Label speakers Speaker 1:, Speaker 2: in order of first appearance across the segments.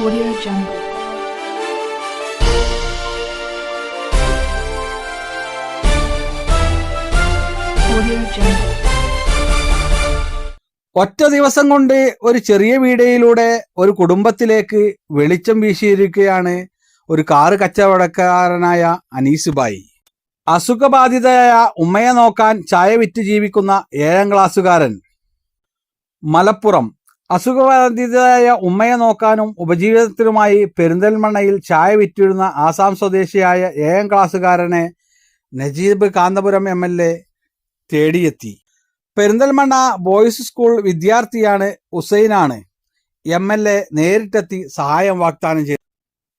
Speaker 1: Audio Jungle.
Speaker 2: ഒറ്റ ദിവസം കൊണ്ട് ഒരു ചെറിയ വീഡിയോയിലൂടെ ഒരു കുടുംബത്തിലേക്ക് വെളിച്ചം വീശിയിരിക്കുകയാണ് ഒരു കാറ് കച്ചവടക്കാരനായ അനീസ് ബായി. അസുഖബാധിതയായ ഉമ്മയെ നോക്കാൻ ചായ വിറ്റ് ജീവിക്കുന്ന ഏഴാം ക്ലാസ്സുകാരൻ. മലപ്പുറം അസുഖബാധിതയായ ഉമ്മയെ നോക്കാനും ഉപജീവനത്തിനുമായി പെരിന്തൽമണ്ണയിൽ ചായ വിറ്റിരുന്ന ആസാം സ്വദേശിയായ ഏഴാം ക്ലാസ്സുകാരനെ Najeeb Kanthapuram M L A തേടിയെത്തി. പെരിന്തൽമണ്ണ ബോയ്സ് സ്കൂൾ വിദ്യാർത്ഥിയാണ് ഹുസൈനാണ്. എം എൽ എ നേരിട്ടെത്തി സഹായം വാഗ്ദാനം ചെയ്തു.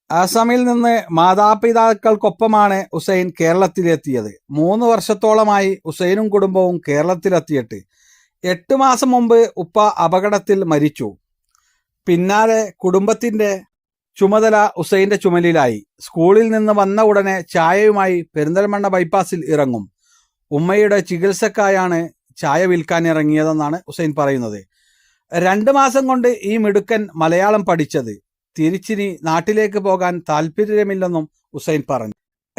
Speaker 2: ആസാമിൽ നിന്ന് മാതാപിതാക്കൾക്കൊപ്പമാണ് ഹുസൈൻ കേരളത്തിലെത്തിയത്. മൂന്ന് വർഷത്തോളമായി ഹുസൈനും കുടുംബവും കേരളത്തിലെത്തിയിട്ട് എട്ട് മാസം മുമ്പ് ഉപ്പ അപകടത്തിൽ മരിച്ചു. പിന്നാലെ കുടുംബത്തിന്റെ ചുമതല ഉസൈന്റെ ചുമലിലായി. സ്കൂളിൽ നിന്ന് വന്ന ഉടനെ ചായയുമായി പെരിന്തൽമണ്ണ ബൈപ്പാസിൽ ഇറങ്ങും. ഉമ്മയുടെ ചികിത്സക്കായാണ് ചായ വിൽക്കാൻ ഇറങ്ങിയതെന്നാണ് ഉസൈൻ പറയുന്നത്. രണ്ട് മാസം കൊണ്ട് ഈ മിടുക്കൻ മലയാളം പഠിച്ചത്. തിരിച്ചിനി നാട്ടിലേക്ക് പോകാൻ താല്പര്യമില്ലെന്നും ഉസൈൻ പറഞ്ഞു.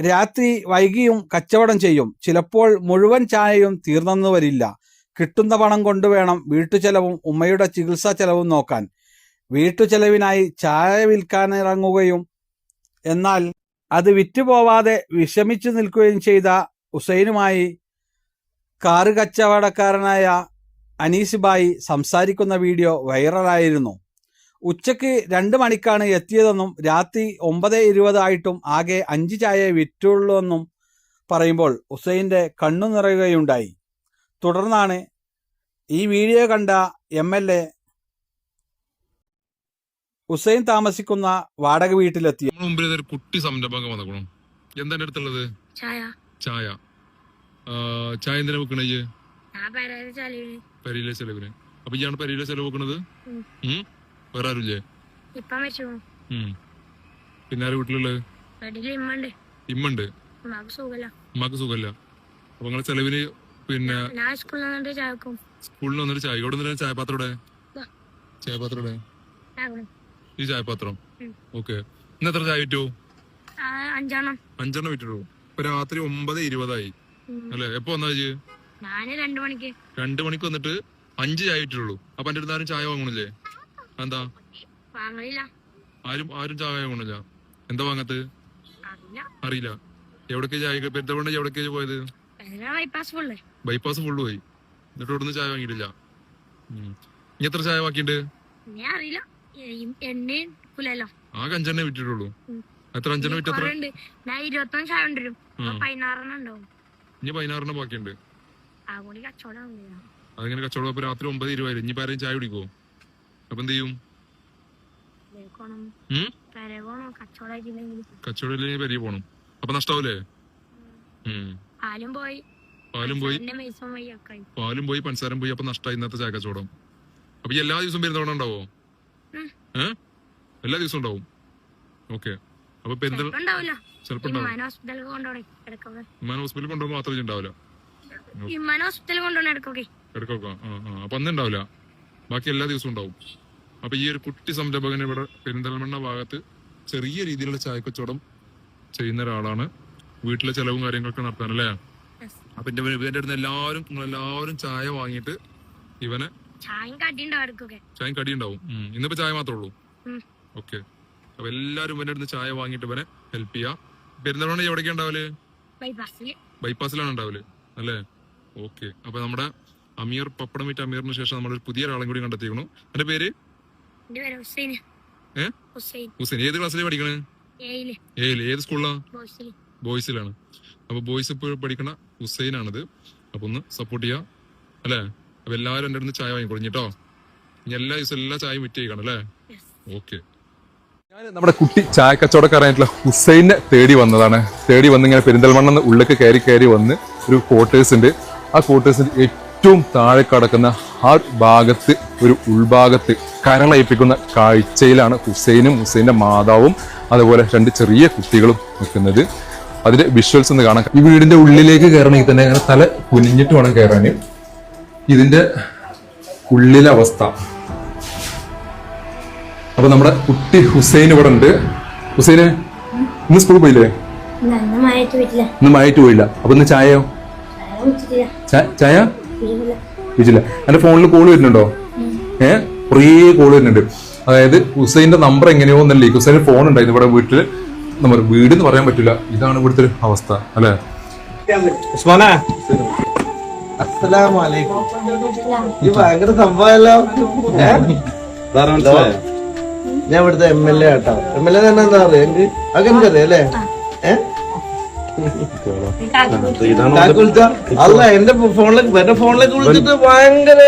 Speaker 2: രാത്രി വൈകിയും കച്ചവടം ചെയ്യും. ചിലപ്പോൾ മുഴുവൻ ചായയും തീർന്നെന്നു വരില്ല. കിട്ടുന്ന പണം കൊണ്ടുവേണം വീട്ടുചെലവും ഉമ്മയുടെ ചികിത്സാ ചെലവും നോക്കാൻ. വീട്ടുചെലവിനായി ചായ വിൽക്കാനിറങ്ങുകയും എന്നാൽ അത് വിറ്റുപോവാതെ വിഷമിച്ചു നിൽക്കുകയും ചെയ്ത ഹുസൈനുമായി കാറ് കച്ചവടക്കാരനായ അനീസ് ബായി സംസാരിക്കുന്ന വീഡിയോ വൈറലായിരുന്നു. ഉച്ചയ്ക്ക് രണ്ട് മണിക്കാണ് എത്തിയതെന്നും രാത്രി ഒമ്പത് ഇരുപതായിട്ടും ആകെ അഞ്ച് ചായ വിറ്റുള്ളൂ എന്നും പറയുമ്പോൾ ഹുസൈന്റെ കണ്ണു നിറയുകയുണ്ടായി. തുടർന്നാണ് ഈ വീഡിയോ കണ്ട എം എൽ എ ഹുസൈൻ താമസിക്കുന്ന വാടക വീട്ടിലെത്തി
Speaker 3: മുമ്പിൽ ഇതൊരു കുട്ടി സംരംഭം വന്നേക്കണം എന്താ അടുത്തുള്ളത്?
Speaker 4: ചായ.
Speaker 3: ചായ. ആ, ചായ എന്തിനാ വെക്കണേ പരിയിലെ ചെലവിന്. അപ്പൊ ഇയാണ് പരിയിലെ ചെലവ് വെക്കണത്? വേറെ ആരുല്ലേ. പിന്നെ ആരും വീട്ടിലുള്ളത്?
Speaker 4: ഇമ്മണ്ട്
Speaker 3: ഇമ്മുണ്ട്
Speaker 4: ഉമ്മാക്ക് സുഖല്ല.
Speaker 3: അപ്പൊ നിങ്ങളെ ചെലവിന് പിന്നെ
Speaker 4: ഞാൻ സ്കൂളിൽ നിന്നിട്ട് ചായ വെക്കും
Speaker 3: സ്കൂളിൽ വന്നിട്ട് ചായ. ഇവിടെ ചായപാത്രോടെ ചായപാത്രം ഇവിടെ
Speaker 4: ദാ.
Speaker 3: ചായപാത്രം ഇവിടെ ഈ ചായപാത്രം. ഓക്കെ. ഇന്ന് എത്ര ചായ വിറ്റു
Speaker 4: അഞ്ചെണ്ണം.
Speaker 3: അഞ്ചെണ്ണം വിറ്റുള്ളൂ ഇപ്പൊ രാത്രി ഒമ്പത് ഇരുപതായി. അല്ലെ? എപ്പോ വന്നാ ഇജ്ജ്?
Speaker 4: ഞാൻ രണ്ടു മണിക്ക്.
Speaker 3: രണ്ടു മണിക്ക് വന്നിട്ട് അഞ്ച് ചായ വിറ്റുള്ളൂ അപ്പൊ എന്റെ അടുത്ത് ആരും ചായ വാങ്ങണില്ലേ എന്താ ആരും ആരും ചായ വാങ്ങണില്ല എന്താ വാങ്ങത്ത്
Speaker 4: അറിയില്ല.
Speaker 3: എവിടേക്ക് ചായ? പെരുത്തവണ്ണ എവിടേക്ക് പോയത്?
Speaker 4: ബൈപ്പാസ് ഫുള്ള്
Speaker 3: പോയി. എന്നിട്ട് ഇവിടുന്ന് ചായ വാങ്ങിയിട്ടില്ല. നീ എത്ര ചായ ബാക്കിയുണ്ട്? ആ അഞ്ചെണ്ണേ വിറ്റിട്ടുള്ളൂ. എത്ര അഞ്ചെണ്ണ വിറ്റ് എത്ര?
Speaker 4: ഇരുപത്തൊന്ന് ചായ കൊണ്ടുവരും.
Speaker 3: ഇനി പതിനാറെണ്ണം ബാക്കിയുണ്ട്. അതിങ്ങനെ കച്ചവടം അപ്പൊ രാത്രി ഒമ്പത് ഇരുപത് ഇനി ആരെയും ചായ കുടിക്കോ അപ്പൊ എന്ത് ചെയ്യും?
Speaker 4: കച്ചവടം
Speaker 3: ഇല്ലെങ്കിൽ പെരിയ പോണം. അപ്പൊ നഷ്ടാവൂലേ? ഉം.
Speaker 4: പാലും പോയി.
Speaker 3: പാലും പോയി. പാലും പോയി പഞ്ചസാരം പോയി അപ്പൊ നഷ്ടമായി ഇന്നത്തെ ചാക്കച്ചോടം അപ്പൊ എല്ലാ ദിവസവും പെരുന്തവണ ഉണ്ടാവോ. എല്ലാ ദിവസവും ഉണ്ടാവും? ഓക്കെ. അപ്പൊ പെരുന്തൽ
Speaker 4: ചിലപ്പോ ഹോസ്പിറ്റലിൽ
Speaker 3: വിമാന കൊണ്ടുപോകുമ്പോൾ മാത്രമേ ഉണ്ടാവില്ല?
Speaker 4: ഇമ്മാൻ ഹോസ്പിറ്റലിൽ
Speaker 3: അപ്പൊ അന്ന് ഉണ്ടാവില്ല. ബാക്കി എല്ലാ ദിവസവും ഉണ്ടാവും. അപ്പൊ ഈ ഒരു കുട്ടി സംരംഭകൻ ഇവിടെ പെരിന്തൽമണ്ണ ഭാഗത്ത് ചെറിയ രീതിയിലുള്ള ചായക്കച്ചവടം ചെയ്യുന്ന ഒരാളാണ് വീട്ടിലെ ചെലവും കാര്യങ്ങളൊക്കെ നടത്താൻ അല്ലേ? അപ്പൊ എന്റെ ഇവന്റെ അടുത്ത് എല്ലാവരും നിങ്ങൾ എല്ലാവരും ചായ വാങ്ങിയിട്ട് ഇവനെ ചായ കടി ഉണ്ടാവും. ഇന്നിപ്പോ ചായ മാത്രമേ ഉള്ളൂ. ഓക്കെ അപ്പൊ എല്ലാരും ഇവന്റെ അടുത്ത് ചായ വാങ്ങിയിട്ട് ഇവനെ ഹെൽപ്പ് ചെയ്യാ. പെരുന്തൽമണ്ണ എവിടേക്കാ
Speaker 4: ഉണ്ടാവൽ?
Speaker 3: ബൈപ്പാസിലാണ് ഉണ്ടാവൽ. അല്ലേ? ഓക്കെ അപ്പൊ നമ്മുടെ അമീർ പപ്പടം വിറ്റ് അമീറിന് ശേഷം നമ്മളൊരു പുതിയ ഒരാളും കൂടി കണ്ടെത്തിയിരുന്നു എന്റെ പേര്
Speaker 4: ഹുസൈൻ.
Speaker 3: ഏത് ക്ലാസ്സിലാണ് പഠിക്കണേ? ഏത് സ്കൂളിലാ ബോയ്സിലാണ്. അപ്പൊ ബോയ്സ് ഇപ്പോൾ പഠിക്കണ ഹുസൈനാണിത്. അപ്പൊ ഒന്ന് സപ്പോർട്ട് ചെയ്യാം. അല്ലേ? അപ്പൊ എല്ലാവരും എന്റെ അടുത്ത് ചായ വാങ്ങിക്കോളും. കേട്ടോ ഇനി എല്ലാ ദിവസവും എല്ലാ ചായയും വിറ്റ് ചെയ്യണം അല്ലേ? ഓക്കെ.
Speaker 5: ഞാൻ നമ്മുടെ കുട്ടി ചായ കച്ചവടക്കാരായിട്ടുള്ള ഹുസൈനെ തേടി വന്നതാണ്. തേടി വന്ന് ഇങ്ങനെ പെരിന്തൽമണ്ണെന്ന് ഉള്ളിലേക്ക് കയറി കയറി വന്ന് ഒരു ക്വാർട്ടേഴ്സ് ഉണ്ട്. ആ ക്വാർട്ടേഴ്സിന്റെ ഏറ്റവും താഴെ കടക്കുന്ന ആ ഭാഗത്ത് ഒരു ഉൾഭാഗത്ത് കരളയിപ്പിക്കുന്ന കാഴ്ചയിലാണ് ഹുസൈനും ഹുസൈന്റെ മാതാവും അതുപോലെ രണ്ട് ചെറിയ കുട്ടികളും നിൽക്കുന്നത്. അതിന്റെ വിഷ്വൽസ് ഒന്ന് കാണാം ഈ വീടിന്റെ ഉള്ളിലേക്ക് കയറണമെങ്കിൽ തന്നെ അങ്ങനെ തല കുനിഞ്ഞിട്ട് വേണം കയറാൻ ഇതിന്റെ ഉള്ളിലെ അവസ്ഥ. അപ്പൊ നമ്മുടെ കുട്ടി ഹുസൈൻ ഇവിടെ ഉണ്ട്. ഹുസൈന് ഇന്ന് സ്കൂളിൽ പോയില്ലേ? ഇന്ന് മഴയിട്ട് പോയില്ല. അപ്പൊ ഇന്ന് ചായയോ ചായ വിളിച്ചില്ല എന്റെ ഫോണിൽ കോൾ വരുന്നുണ്ടോ? ഏ? കുറേ കോൾ വരുന്നുണ്ട്. അതായത് ഹുസൈന്റെ നമ്പർ എങ്ങനെയോ എന്നല്ലേ ഹുസൈൻ ഫോൺ ഉണ്ടായിരുന്നു ഇവിടെ നമ്മൾ വീട് എന്ന് പറയാൻ പറ്റില്ല ഇതാണ് ഇവിടുത്തെ ഒരു അവസ്ഥ അല്ലേ?
Speaker 6: ഉസ്മാനെ. ഭയങ്കര സംഭവമല്ലോ? ഞാൻ ഇവിടുത്തെ എം എൽ എ ആട്ടോ. എം എൽ എ തന്നെ എന്താ പറയാ? എനിക്ക് അതൊക്കെ എനിക്കറിയാം അല്ലേ? അല്ല എന്റെ ഫോണിലേക്ക് എന്റെ ഫോണിലേക്ക് വിളിച്ചിട്ട് ഭയങ്കര?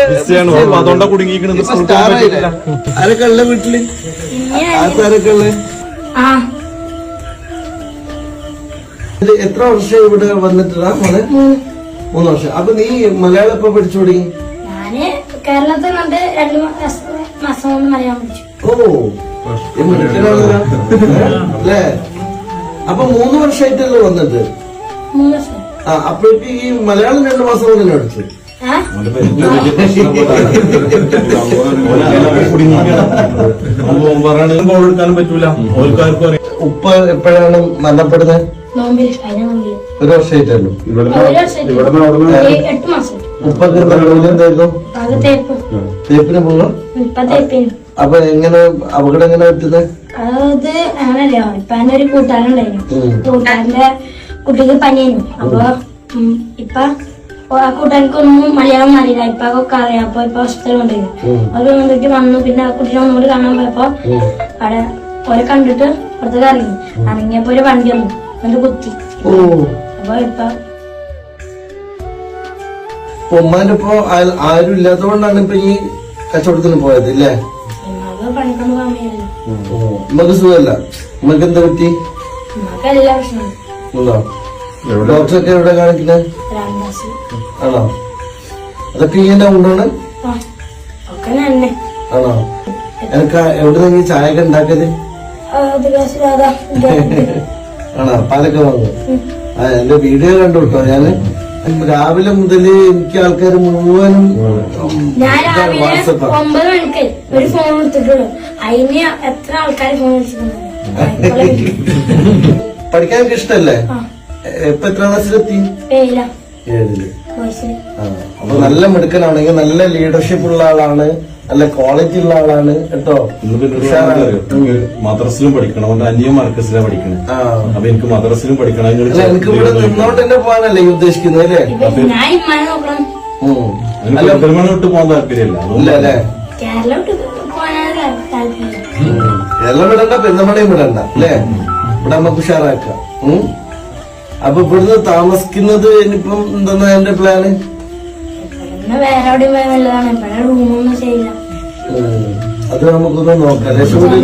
Speaker 6: ആരൊക്കെ ഉള്ള വീട്ടിൽ? ആർക്കാരൊക്കെ ഉള്ളത്
Speaker 4: ആ.
Speaker 6: ഇത് എത്ര വർഷം ഇവിടെ വന്നിട്ടാ മോനെ? മൂന്ന് വർഷം. അപ്പൊ നീ മലയാളം ഇപ്പൊ പഠിച്ചോടി
Speaker 4: ഞാൻ കേരളത്തിൽ രണ്ടു മാസം മാസം കൊണ്ട് മലയാളം പഠിച്ചു.
Speaker 6: ഓ അല്ലേ? അപ്പൊ മൂന്ന് വർഷമായിട്ടല്ലേ വന്നിട്ട്
Speaker 4: മൂന്ന് വർഷം.
Speaker 6: ആ അപ്പോഴേക്ക് ഈ മലയാളം രണ്ടു മാസം കൊണ്ട് പഠിച്ചു
Speaker 7: അറിയാം
Speaker 6: ഉപ്പ എപ്പോഴാണ് മരണപ്പെടുന്നത്? ഒരു വർഷമായിട്ടല്ലോ?
Speaker 4: മാസം.
Speaker 6: ഉപ്പൊക്കെ എന്താ ജോലി എന്തായിരുന്നു? തേപ്പിന് പോകാം
Speaker 4: ഇപ്പൊ തേപ്പിന്.
Speaker 6: അപ്പൊ എങ്ങനെ അപകടം എങ്ങനെ പറ്റുന്നത്?
Speaker 4: അത് അങ്ങനല്ലോ ഇപ്പൊ എന്റെ ഒരു
Speaker 6: കൂട്ടുകാരുണ്ടായിരുന്നു.
Speaker 4: കൂട്ടുകാരന്റെ കുട്ടിക്ക് പനിയായിരുന്നു. അപ്പൊ ഇപ്പൊ ആ കൂട്ടുകാർക്കൊന്നും മലയാളം അറിയില്ല. ഇപ്പൊ അതൊക്കെ അറിയാം. അപ്പൊ ഇപ്പൊ ഹോസ്പിറ്റലിൽ കൊണ്ടുപോയി.
Speaker 6: ഉം.
Speaker 4: വന്നിട്ട് വന്നു. പിന്നെ ആ കുട്ടീനെ ഒന്നുകൂടി കാണാൻ പോയപ്പോ. അവിടെ ഓരെ കണ്ടിട്ട് പുറത്തേക്ക് ഇറങ്ങി. ഇറങ്ങിയപ്പോ ഒരു വണ്ടി വന്നു. കുത്തി
Speaker 6: ഓ.
Speaker 4: അപ്പൊ ഇപ്പൊ
Speaker 6: ആരും ഇല്ലാത്തതുകൊണ്ടാണ് ഇപ്പൊ ഈ കച്ചവടത്തിന് പോയത് ഇല്ലേ?
Speaker 4: ഉമ്മാക്ക്
Speaker 6: സുഖമല്ല. ഉമ്മക്ക് എന്താ പറ്റി? ഉണ്ടോ? ഡോക്ടറൊക്കെ എവിടെ കാണിക്കുന്നത് ആണോ? അതൊക്കെ ഈ കൊണ്ടാണ്
Speaker 4: ഉണ്ടാണ്
Speaker 6: ആണോ? എനിക്ക് എവിടെ നിന്ന് ചായ ഒക്കെ
Speaker 4: രാധാ
Speaker 6: ആണോ? പാലൊക്കെ വാങ്ങും ആ എന്റെ വീഡിയോ കണ്ടു കേട്ടോ ഞാൻ രാവിലെ മുതൽ എനിക്ക് ആൾക്കാർ മുഴുവനും
Speaker 4: ഒമ്പത് മണിക്ക് ഒരു ഫോൺ എടുത്തിട്ടുള്ളൂ അതിന് എത്ര ആൾക്കാർ ഫോൺ വിളിച്ചിട്ടുണ്ടായിരുന്നു
Speaker 6: പഠിക്കാൻ ഇഷ്ടല്ലേ?
Speaker 4: ആ.
Speaker 6: ഇപ്പൊ എത്ര ക്ലാസ്സിലെത്തി? ഏഴിൽ. അപ്പൊ നല്ല മിടുക്കനാണെങ്കിൽ നല്ല ലീഡർഷിപ്പ് ഉള്ള ആളാണ് നല്ല ക്വാളിറ്റി ഉള്ള ആളാണ് കേട്ടോ.
Speaker 7: മദ്രസിലും പഠിക്കണം അവന്റെ അന്യ മർക്കസിലാണ് പഠിക്കണേ. അപ്പൊ എനിക്ക് മദ്രസിലും പഠിക്കണം
Speaker 6: എനിക്ക് ഇവിടെ നിന്നോട്ട് തന്നെ പോകാനല്ലേ ഉദ്ദേശിക്കുന്നത് അല്ലേ? അല്ല
Speaker 7: പോകാൻ താല്പര്യമില്ല.
Speaker 6: അല്ലേ?
Speaker 4: കേരളം
Speaker 6: വിടണ്ട പെരുന്നമടയും വിടണ്ട അല്ലേ? ഇവിടെ നമുക്ക് ഉഷാറാക്കാം. ഉം. അപ്പൊ ഇവിടുന്ന് താമസിക്കുന്നത് ഇനിയിപ്പം എന്താ എന്റെ പ്ലാന് അത് നമുക്കൊന്ന് നോക്കാം. രക്ഷപ്പെട്ടി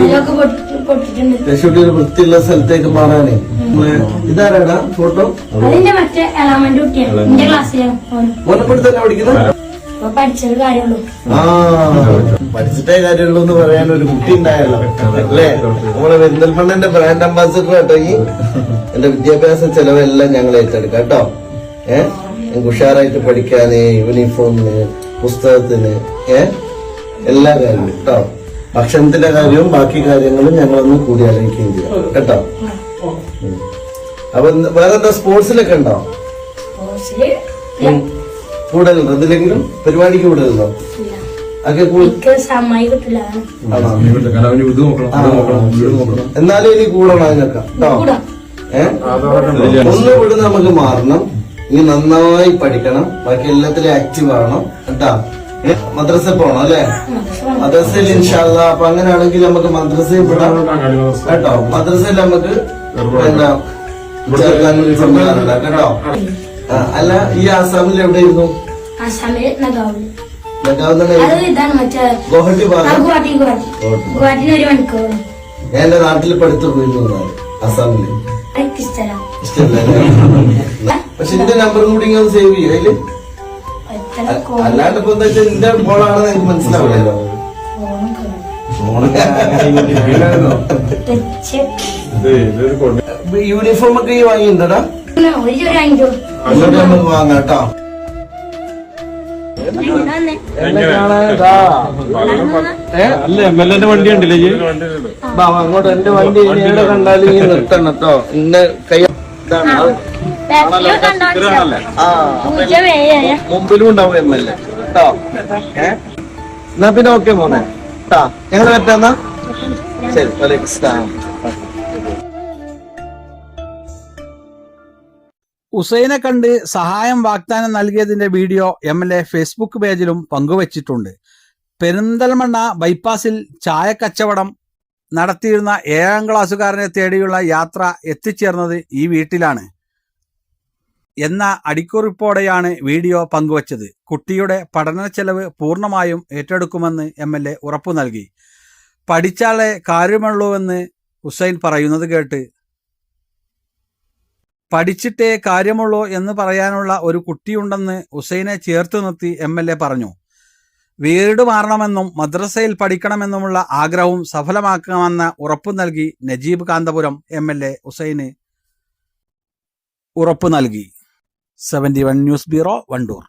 Speaker 6: ഒരു വൃത്തിയുള്ള സ്ഥലത്തേക്ക് മാറാനേ. ഇതാരാടാ? ഫോട്ടോ?
Speaker 4: മറ്റേ ഇപ്പൊ പഠിച്ചത് കാര്യമുള്ളൂ.
Speaker 6: ആ. പഠിച്ചിട്ടേ കാര്യമുള്ളൂ എന്ന് പറയാൻ ഒരു കുട്ടി ഉണ്ടായല്ലോ. അല്ലേ? നമ്മളെ പെരിന്തൽമണ്ണന്റെ ബ്രാൻഡ് അംബാസിഡർ കേട്ടോ ഈ. എന്റെ വിദ്യാഭ്യാസ ചെലവെല്ലാം ഞങ്ങൾ ഏറ്റെടുക്കാം കേട്ടോ. ഏഹ് ഉഷാറായിട്ട് പഠിക്കാന് യൂണിഫോമിന് പുസ്തകത്തിന് ഏഹ് എല്ലാ കാര്യവും കേട്ടോ. ഭക്ഷണത്തിന്റെ കാര്യവും ബാക്കി കാര്യങ്ങളും ഞങ്ങളൊന്ന് കൂടി ആലോചിക്കുകയും ചെയ്യാം കേട്ടോ. അപ്പൊ എന്ത്- വേറെന്താ സ്പോർട്സിലൊക്കെ ഉണ്ടോ? കോഴ്സിൽ കൂടുതലുണ്ടോ എന്തിലെങ്കിലും പരിപാടിക്ക് കൂടെ നിന്നോ. എന്നാലും ഇനി കൂടണം അതിനൊക്കെ.
Speaker 4: കൂടാം.
Speaker 6: ഒന്ന് ഇവിടെ നമുക്ക് മാറണം. ഇനി നന്നായി പഠിക്കണം. ബാക്കി എല്ലാത്തിലും ആക്റ്റീവ് ആവണം. കേട്ടാ? മദ്രസ പോണം അല്ലെ? മദ്രസയിൽ ഇൻഷാല്ല അപ്പൊ അങ്ങനെയാണെങ്കിൽ നമുക്ക് മദ്രസയിൽ വിടാം. കേട്ടോ? മദ്രസയിൽ നമുക്ക് എന്താ ചേർക്കാൻ സംവിധാനം ഉണ്ടാക്കാം. കേട്ടോ? അല്ല ഈ ആസാമിൽ ഗുവാഹട്ടി
Speaker 4: ഗുവാഹട്ടി. ഗുവാഹട്ടിന് ഒരു മണിക്കൂർ.
Speaker 6: ഞാൻ എന്റെ നാട്ടിൽ പഠിത്തു പോയിരുന്നു ആസാമിൽ പക്ഷെ എന്റെ നമ്പറും കൂടി ഇങ്ങനെ സേവ് ചെയ്യും
Speaker 4: അതിൽ.
Speaker 6: അല്ലാണ്ട് ഇപ്പൊ എന്താ വെച്ചാൽ എന്റെ ഫോണാണെന്ന് എനിക്ക് മനസ്സിലാവില്ലല്ലോ. യൂണിഫോം ഒക്കെ ഈ വാങ്ങിയിട്ടുണ്ടടാ
Speaker 4: ഒരു അഞ്ചു
Speaker 6: നമുക്ക് വാങ്ങാം കേട്ടോ?
Speaker 7: അല്ല എം എൽ എന്റെ വണ്ടി ഉണ്ടല്ലേ
Speaker 6: ബാ, അങ്ങോട്ട് എന്റെ വണ്ടി ഇനി എവിടെ കണ്ടാലും ഇനി നിർത്തണം കേട്ടോ ഇന്ന കൈ മുമ്പിലും ഉണ്ടാവും എം എൽ എ. കേട്ടോ എന്നാ പിന്നെ ഓക്കെ മോനെ. കേട്ടാ ഞങ്ങൾ പറ്റാന്നാ ശരി വലൈക്കും
Speaker 2: ഉസൈനെ കണ്ട് സഹായം വാഗ്ദാനം നൽകിയതിന്റെ video M L A Facebook പേജിലും പങ്കുവച്ചിട്ടുണ്ട്. പെരിന്തൽമണ്ണ ബൈപ്പാസിൽ ചായക്കച്ചവടം നടത്തിയിരുന്ന ഏഴാം ക്ലാസ്സുകാരനെ തേടിയുള്ള യാത്ര എത്തിച്ചേർന്നത് ഈ വീട്ടിലാണ്. എന്ന അടിക്കുറിപ്പോടെയാണ് വീഡിയോ പങ്കുവച്ചത്. കുട്ടിയുടെ പഠന ചെലവ് പൂർണമായും ഏറ്റെടുക്കുമെന്ന് എം എൽ എ ഉറപ്പു നൽകി. പഠിച്ചാലേ കാര്യമുള്ളൂവെന്ന് ഹുസൈൻ പറയുന്നത് കേട്ട് പഠിച്ചിട്ടേ കാര്യമുള്ളൂ എന്ന് പറയാനുള്ള ഒരു കുട്ടിയുണ്ടെന്ന് ഹുസൈനെ ചേർത്ത് നിർത്തി എം എൽ എ പറഞ്ഞു. വീട് മാറണമെന്നും മദ്രസയിൽ പഠിക്കണമെന്നുമുള്ള ആഗ്രഹവും സഫലമാക്കാമെന്ന ഉറപ്പു നൽകി Najeeb Kanthapuram M L A ഹുസൈന് ഉറപ്പു നൽകി. Seventy one news bureau Wandoor.